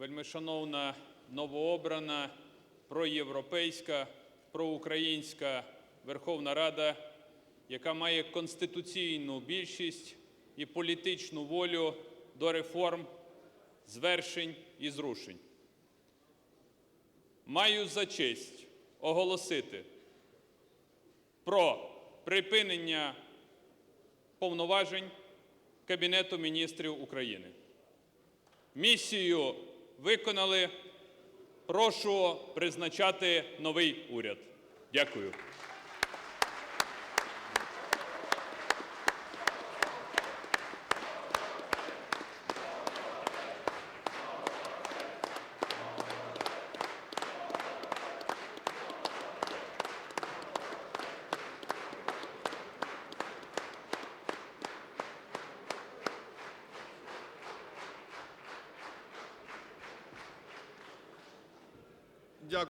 вельмишановна новообрана проєвропейська, проукраїнська Верховна Рада, яка має конституційну більшість і політичну волю до реформ, звершень і зрушень. Маю за честь оголосити про припинення повноважень Кабінету міністрів України. Місію виконали. Прошу призначати новий уряд. Дякую.